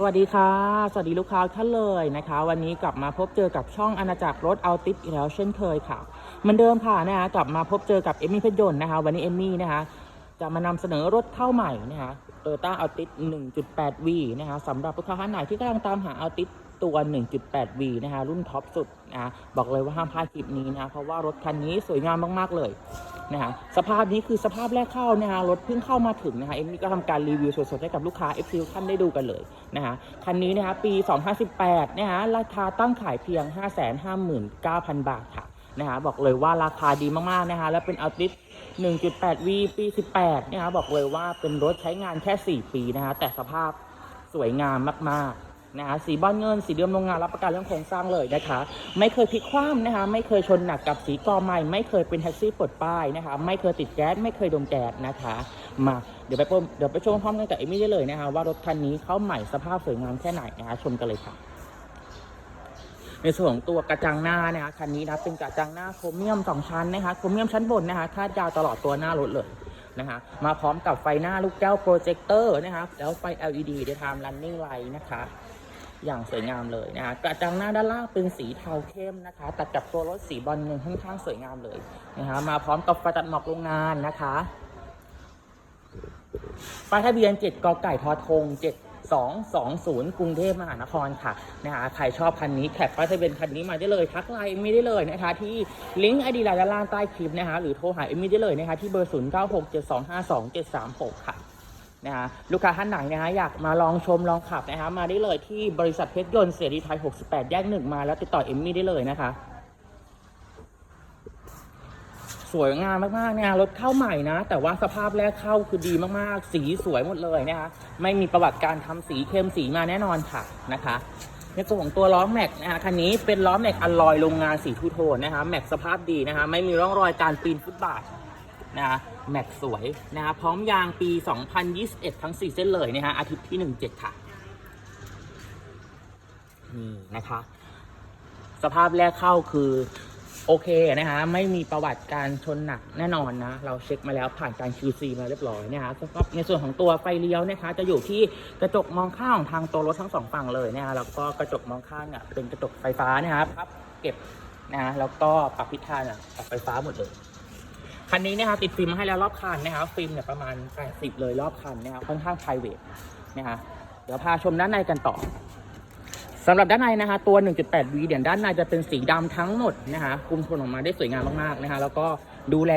สวัสดีค่ะ สวัสดีลูกค้าท่านเลยนะคะ วันนี้กลับมาพบเจอกับช่องอาณาจักรรถเอาติปอีกแล้วเช่นเคยค่ะเหมือนเดิมค่ะนะคะกลับมาพบเจอกับเอมมี่เพชรยนต์นะคะ วันนี้เอมมี่นะคะ จะมานำเสนอรถเข้าใหม่นะคะโตโยต้าอัลติป 1.8V นะคะสำหรับลูกค้าท่านไหนที่กำลังตามหาเอาติป ตัว 1.8V นะคะ รุ่นท็อปสุดนะะบอกเลยว่าห้ามพลาดคลิปนี้นะะเพราะว่ารถคันนี้สวยงามมากๆเลยนะคะสภาพนี้คือสภาพแรกเข้านะคะรถเพิ่งเข้ามาถึงนะคะเอมมี่ก็ทำการรีวิวสดๆให้กับลูกค้า f อท่านได้ดูกันเลยนะคะคันนี้นะคะปี 2018นะคะราคาตั้งขายเพียง 559,000 บาทค่ะนะคะบอกเลยว่าราคาดีมากๆนะคะและเป็นอัลติส 1.8V ปี 18นะคะบอกเลยว่าเป็นรถใช้งานแค่ 4 ปีนะคะแต่สภาพสวยงามมากๆ นะคะสีบอลเงินสีเดิมโรงงานรับประกันเรื่องโครงสร้างเลยนะคะ ไม่เคยพลิกคว่ำนะคะ ไม่เคยชนหนักกับสีกอใหม่ ไม่เคยเป็นแท็กซี่ปลดป้ายนะคะ ไม่เคยติดแก๊สไม่เคยดมแก๊สนะคะ มาเดี๋ยวไปเดี๋ยวไปชมพร้อมกันกับเอมี่ได้เลยนะคะว่ารถคันนี้เข้าใหม่สภาพสวยงามแค่ไหนนะคะชมกันเลยค่ะในส่วนของตัวกระจังหน้านะคะคันนี้นะเป็นกระจังหน้าโครเมียมสองชั้นนะคะโครเมียมชั้นบนนะคะคาดยาวตลอดตัวหน้ารถเลยนะคะมาพร้อมกับไฟหน้าลูกแก้วโปรเจคเตอร์นะคะแล้วไฟ LED ใน time running light นะคะ อย่างสวยงามเลยนะคะกระจังหน้าด้านล่างเป็นสีเทาเข้มนะคะ ตัดกับตัวรถสีบอลเงินค่อนข้างสวยงามเลยนะคะมาพร้อมกับไฟตัดหมอกโรงงานนะคะป้ายทะเบียน 7กไก่ทอทง 7220 กรุงเทพมหานครค่ะนะคะใครชอบคันนี้แคปป้ายทะเบียนคันนี้มาได้เลย ทักไลน์เอมี่ได้เลยนะคะ ที่ลิงก์ไอดีไลน์ด้านล่างใต้คลิปนะคะหรือโทรหาเอมมี่ได้เลยนะคะที่เบอร์ 0967252736 ค่ะ นะคะลูกค้าท่านไหนนะคะอยากมาลองชมลองขับนะคะมาได้เลยที่บริษัทเพชรยนต์เสรีไทย 68 แยกหนึ่งมาแล้วติดต่อเอมมี่ได้เลยนะคะ สวยงามมากๆเนี่ยรถเข้าใหม่นะ แต่ว่าสภาพแรกเข้าคือดีมากๆ สีสวยหมดเลยนะคะไม่มีประวัติการทำสีเข้มสีมาแน่นอนค่ะนะคะในส่วนของตัวล้อแม็กนะคะคันนี้เป็นล้อแม็กอลลอยโรงงานสีทูโทนนะคะแม็กสภาพดีนะคะไม่มีร่องรอยการปีนฟุตบาทนะคะ แม็กสวยนะคะพร้อมยางปี 2021 ทั้ง 4 เส้นเลยนะคะอาทิตย์ที่ 17 ค่ะ นี่นะคะ สภาพแรกเข้าคือโอเคนะคะ ไม่มีประวัติการชนหนักแน่นอนนะ เราเช็คมาแล้วผ่านการ QC มาเรียบร้อยนะคะสำหรับในส่วนของตัวไฟเลี้ยวนะคะ จะอยู่ที่กระจกมองข้างของทางตัวรถทั้งสองฝั่งเลยนะคะแล้วก็กระจกมองข้างเนี่ยเป็นกระจกไฟฟ้านะครับ เก็บนะแล้วก็ปรับทิศทางอะปรับไฟฟ้าหมดเลย คันนี้นะคะติดฟิล์มมาให้แล้วรอบคันนะคะฟิล์มเนี่ยประมาณ 80 เลยรอบคันนะคะค่อนข้าง p r i v a t นะคะเดี๋ยวพาชมด้านในกันต่อสำหรับด้านในนะคะตัว 1.8V เดี๋ยวด้านในจะเป็นสีดำทั้งหมดนะคะคุมโทนออกมาได้สวยงามมากๆนะคะแล้วก็ดูแล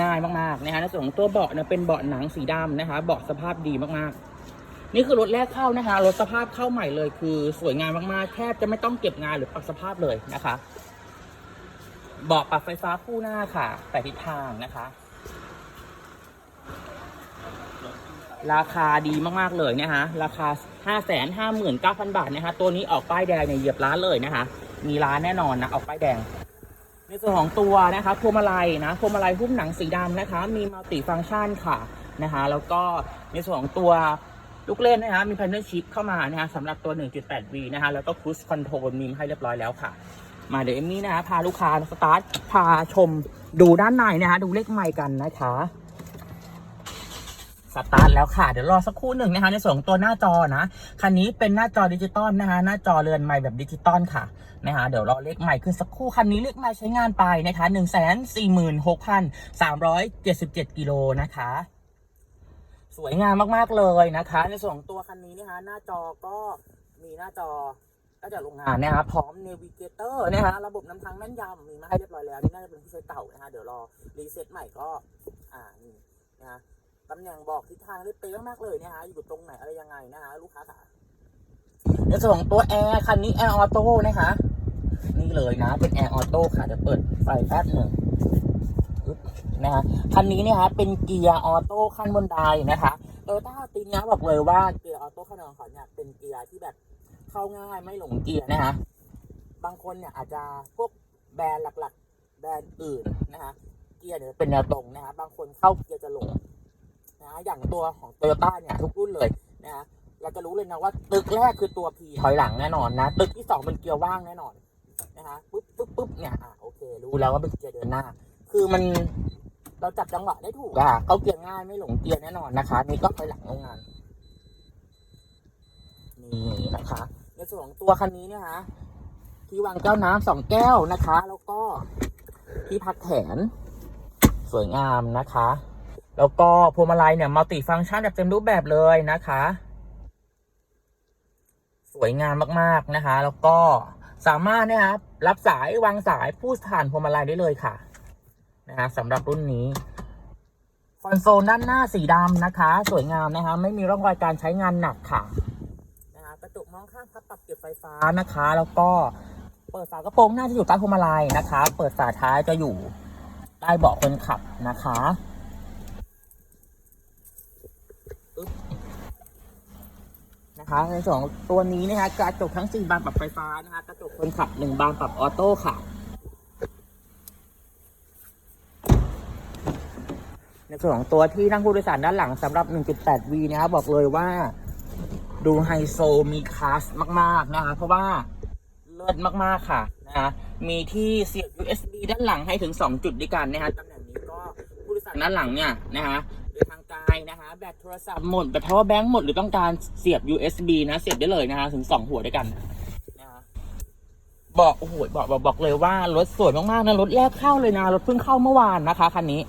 ง่ายมากๆนะคะในส่วนของตัวเบาะเนี่ยเป็นเบาะหนังสีดำนะคะเบาะสภาพดีมากๆ นี่คือรถแรกเข้านะคะรถสภาพเข้าใหม่เลยคือสวยงามมากๆแทบจะไม่ต้องเก็บงานหรือปรับสภาพเลยนะคะ บาะปรับไฟฟ้าคู่หน้าค่ะ แต่ทิศทางนะคะ ราคาดีมาก ๆ เลยนะคะ ราคา 5 5 9 0 0 0 บาทนะคะ ตัวนี้ออกป้ายแดงเนี่ยเหยียบร้านเลยนะคะ มีร้านแน่นอนนะ ออกป้ายแดง ในส่วนของตัวนะคะพวงมาลัยนะพวงมาลัยหุ้มหนังสีดำนะคะ มีมัลติฟังก์ชันค่ะนะคะ แล้วก็ในส่วนของตัวลูกเล่นนะคะมี p a n เน l ชิพเข้ามานะคะสำหรับตัว 1.8V นะคะ แล้วก็ Cruise Control มีมให้เรียบร้อยแล้วค่ะ มาเดี๋ยวเอมมี่นะคะพาลูกค้าสตาร์ทพาชมดูด้านในนะคะดูเลขไมค์กันนะคะสตาร์ทแล้วค่ะ เดี๋ยวรอสักครู่หนึ่งนะคะ ในส่วนของตัวหน้าจอนะคันนี้เป็นหน้าจอดิจิตอลนะคะ หน้าจอเรือนใหม่แบบดิจิตอลค่ะนะคะเดี๋ยวรอเลขใหม่ขึ้นสักครู่คันนี้เลขใหม่ใช้งานไปนะคะหนึ่งแสนสี่หมื่นหกพันสามร้อยเจ็ดสิบเจ็ดกิโลนะคะ สวยงามมากๆเลยนะคะ ในส่วนของตัวคันนี้นะคะ หน้าจอก็มีหน้าจอ ก็จากโรงงานนะคะพร้อมเนวิเกเตอร์นะคะระบบนำทางแม่นยำมีมาให้เรียบร้อยแล้วนี่น่าจะเป็นผู้ใช้เก่านะคะเดี๋ยวรอรีเซ็ตใหม่ก็อ่านี่นะคะตำแหน่งบอกทิศทางได้เป๊ะมากๆเลยนะคะอยู่ตรงไหนอะไรยังไงนะคะลูกค้าค่ะในส่วนของตัวแอร์คันนี้แอร์ออโต้นะคะนี่เลยนะ เป็นแอร์ออโต้ค่ะเดี๋ยวเปิดไฟแป๊บหนึ่งอึ๊บนะคะคันนี้เนี่ยคะเป็นเกียร์ออโต้ขั้นบนไดนะคะโตโยต้าตีนี้บอกเลยว่าเกียร์ออโต้ขั้นบนของเขาเนี่ยเป็นเกียร์ที่แบบ เข้าง่ายไม่หลงเกียร์นะคะบางคนเนี่ยอาจจะพวกแบรนด์หลัก ๆ แบรนด์อื่นนะคะเกียร์เนี่ยเป็นแนวตรงนะคะบางคนเข้าเกียร์จะหลงนะอย่างตัวของโตโยต้าเนี่ยทุกรุ่นเลยนะคะเราจะรู้เลยนะว่าตึกแรกคือตัว P ถอยหลังแน่นอนนะตึกที่สองเป็นเกียร์ว่างแน่นอนนะคะปุ๊บปุ๊บปุ๊บเนี่ยอะโอเค รู้แล้วว่าเป็นเกียร์เดินหน้า คือมันเราจับจังหวะได้ถูกอะเขาเกียร์ง่ายไม่หลงเกียร์แน่นอนนะคะ นี่ก็ถอยหลังโรงงานนี่นะคะ ส่วนของตัวคันนี้เนี่ยฮะที่วางแก้วน้ำสองแก้วนะคะ แล้วก็ที่พักแขนสวยงามนะคะ แล้วก็พวงมาลัยเนี่ยมัลติฟังก์ชันแบบเต็มรูปแบบเลยนะคะ สวยงามมากๆนะคะ แล้วก็สามารถนะครับรับสายวางสายพูดผ่านพวงมาลัยได้เลยค่ะนะคะสำหรับรุ่นนี้คอนโซลด้านหน้าสีดำนะคะ สวยงามนะคะ ไม่มีร่องรอยการใช้งานหนักค่ะนะคะกระ จกมองข้างพับปรับเก็บไฟฟ้านะคะ แล้วก็เปิดฝากระโปรงหน้าจะอยู่ใต้พวงมาลัยนะคะ เปิดฝาท้ายจะอยู่ใต้เบาะคนขับนะคะนะคะในสองตัวนี้นะคะกระจกทั้ง4บานปรับไฟฟ้านะคะกระจกคนขับ1บานปรับออโต้ค่ะในส่วนของตัวที่นั่งผู้โดยสารด้านหลังสำหรับ 1.8V นะครับบอกเลยว่า ดูไฮโซมีคลาสมาก ๆ นะคะ เพราะว่าเลิศมาก ๆ ค่ะนะคะมีที่เสียบ USB ด้านหลังให้ถึง 2 จุดด้วยกันนะคะตำแหน่งนี้ก็ผู้โดยสารด้านหลังเนี่ยนะคะเดินทางไกลนะคะ แบตโทรศัพท์หมดแบต power bank หมดหรือต้องการเสียบ USB นะเสียบได้เลยนะคะถึง 2 หัวด้วยกันนะคะบอกโอ้โหบอกบอกบอกเลยว่ารถสวยมาก ๆ นะรถแรกเข้าเลยนะรถเพิ่งเข้าเมื่อวานนะคะคันนี้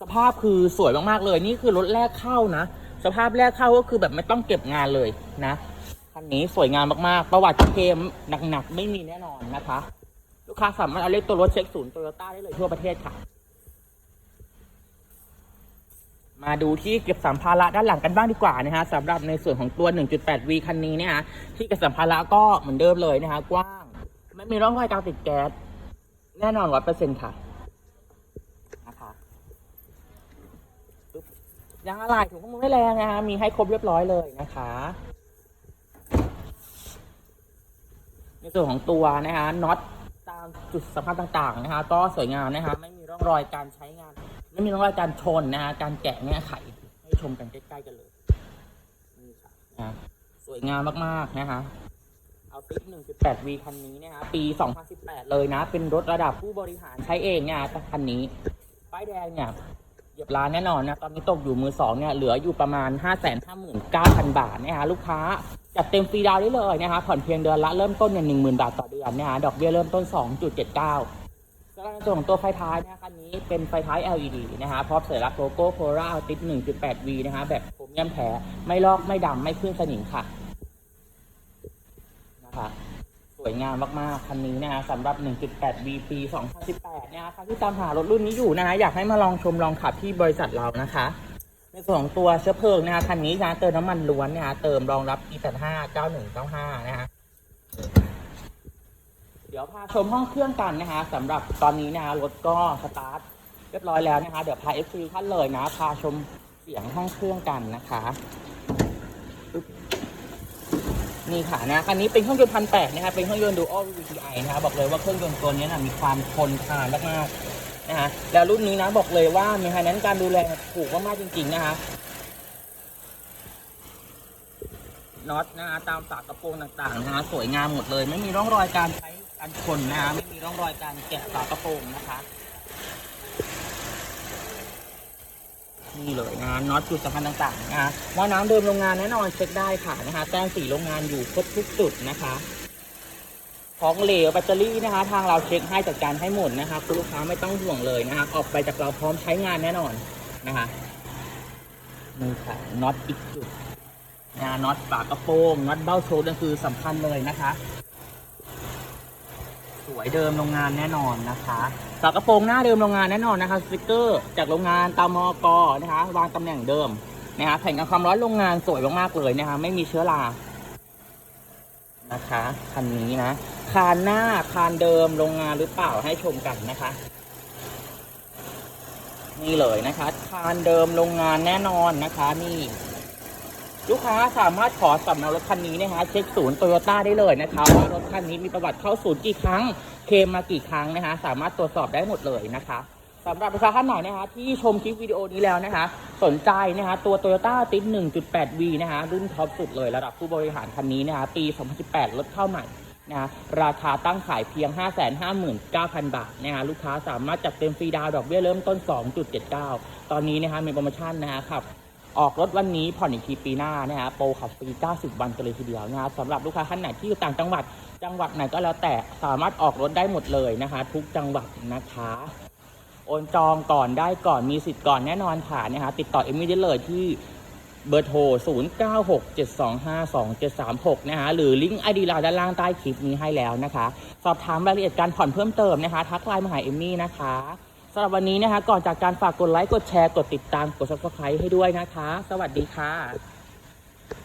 สภาพคือสวยมาก ๆ เลยนี่คือรถแรกเข้านะ สภาพแรกเข้าก็คือแบบไม่ต้องเก็บงานเลยนะคันนี้สวยงามมากๆ ประวัติเคมหนักๆ ไม่มีแน่นอนนะคะ ลูกค้าสามารถเอาเลขตัวรถเช็คศูนย์โตโยต้าได้เลยทั่วประเทศค่ะ มาดูที่เก็บสัมภาระด้านหลังกันบ้างดีกว่านะฮะสำหรับในส่วนของตัว 1.8V คันนี้เนี่ยฮะที่เก็บสัมภาระก็เหมือนเดิมเลยนะฮะกว้าง ไม่มีร่องรอยการติดแก๊สแน่นอนร้อยเปอร์เซ็นต์ค่ะ ยางอะไหล่ถุงข้อมูลไม่แรงนะคะมีให้ครบเรียบร้อยเลยนะคะ ในส่วนของตัวนะคะน็อตตามจุดสำคัญต่างๆนะคะ ก็สวยงามนะคะ ไม่มีร่องรอยการใช้งาน ไม่มีร่องรอยการชนนะคะการแกะเนี่ไขให้ชมกันใกล้ๆกันเลยนี่ค่ะนะสวยงามมากๆนะคะเอาติ๊ก 1.8V คันนี้นะคะปี 2018 เลยนะ เป็นรถระดับผู้บริหารใช้เองเนี่ยคันนี้ป้ายแดงเนี่ย เหยียบล้านแน่นอนนะ ตอนนี้ตกอยู่มือสองเนี่ยเหลืออยู่ประมาณ 5 5 9 0 0 0 บาทนะคะลูกค้าจัดเต็มฟรีดาวน์ได้เลยนะคะผ่อนเพียงเดือนละเริ่มต้นเนี่ย10,000บาทต่อเดือนนะคะดอกเบี้ยเริ่มต้น 2.79สำหรับในส่วนของตัวไฟท้ายนะคันนี้เป็นไฟท้าย LED นะคะพร้อมสัญลักษณ์โลโก้โคราติด 1.8V นะคะแบบโครเมียมแท้ไม่ลอกไม่ดำไม่ขึ้นสนิมค่ะนะคะ วยงามมากๆ คันนี้นะฮะสำหรับ 1.8V ปี2018นะคะครที่ตามหารถรุ่นนี้อยู่นะฮะอยากให้มาลองชมลองขับที่บริษัทเรานะคะ ในส่วนของตัวเชื้อเพลิงนะคะคันนี้นะเติมน้ำมันล้วนนะคะเติมรองรับ E85 9195 นะฮะเดี๋ยวพาชมห้องเครื่องกันนะคะสำหรับตอนนี้นะคะรถก็สตาร์ทเรียบร้อยแล้วนะคะ เดี๋ยวพา f อท่านเลยนะพาชมเสียงห้องเครื่องกันนะคะ นี่ค่ะนะคันนี้เป็นเครื่องยนต์พันแปดนะครับเป็นเครื่องยนต์ Dual VTI นะครับบอกเลยว่าเครื่องยนต์ตัวนี้นะมีความทนทานมากๆนะฮะแล้วรุ่นนี้นะบอกเลยว่ามีไฮนั้นการดูแลถูกมากๆจริง ๆ นะคะน็อตนะฮะตามฝากระโปรงต่างๆนะฮะสวยงามหมดเลย ไม่มีร่องรอยการใช้การชนนะฮะไม่มีร่องรอยการแกะฝากระโปรงนะคะ นี่เลยนะน็อตจุดสำคัญต่างๆนะว่าน้ำเดิมโรงงานแน่นอนเช็คได้ค่ะนะคะแต้มสีโรงงานอยู่ครบทุกจุดนะคะของเหลวแบตเตอรี่นะคะ ทางเราเช็คให้จัดการให้หมดนะคะคุณลูกค้าไม่ต้องห่วงเลยนะคะ ออกไปจากเราพร้อมใช้งานแน่นอนนะคะนี่ค่ะน็อตอีกจุดนะน็อตฝากระโปรงน็อตเบ้าโชว์นั่นคือสำคัญเลยนะคะ สวยเดิมโรงงานแน่นอนนะคะ ฝากระโปรงหน้าเดิมโรงงานแน่นอนนะคะสติกเกอร์จากโรงงานตามมกนะคะวางตำแหน่งเดิมนะคะแผ่นกันความร้อนโรงงานสวยมากๆเลยนะคะ ไม่มีเชื้อรานะคะคันนี้นะคานหน้าคานเดิมโรงงานหรือเปล่าให้ชมกันนะคะ นี่เลยนะคะคานเดิมโรงงานแน่นอนนะคะนี่ลูกค้าสามารถขอสำเนารถคันนี้นะคะเช็คศูนย์โตโยต้าได้เลยนะคะว่ารถคันนี้มีประวัติเข้าศูนย์กี่ครั้ง เคมมากี่ครั้งนะคะ สามารถตรวจสอบได้หมดเลยนะคะสำหรับประชาชนไหนนะคะ ที่ชมคลิปวิดีโอนี้แล้วนะคะ สนใจนะคะ ตัว Toyota ติด 1.8V นะคะ รุ่นท็อปสุดเลยระดับผู้บริหารคันนี้นะคะ ปี 2018รถเข้าใหม่นะคะราคาตั้งขายเพียง 559,000 บาทนะคะลูกค้าสามารถจัดเต็มฟรีดาวดอกเบี้ยเริ่มต้น 2.79 ตอนนี้นะคะมีโปรโมชั่นนะคะขับ ออกรถวันนี้ผ่อนอีกทีปีหน้านะฮะโปรขับฟรี 90 วันกันเลยทีเดียวนะครับสำหรับลูกค้าท่านไหนที่อยู่ต่างจังหวัด จังหวัดไหนก็แล้วแต่สามารถออกรถได้หมดเลยนะคะ ทุกจังหวัดนะคะ โอนจองก่อนได้ก่อนมีสิทธิ์ก่อนแน่นอนค่ะนะคะติดต่อเอมมี่ได้เลยที่เบอร์โทร 0967252736 นะคะ หรือลิงก์ไอดีไลน์ด้านล่างใต้คลิปนี้ให้แล้วนะคะ สอบถามรายละเอียดการผ่อนเพิ่มเติมนะคะ ทักไลน์มาหาเอมมี่นะคะ สำหรับวันนี้นะคะ ก่อนจากการฝากกดไลค์ กดแชร์ กดติดตาม กด subscribe ให้ด้วยนะคะ สวัสดีค่ะ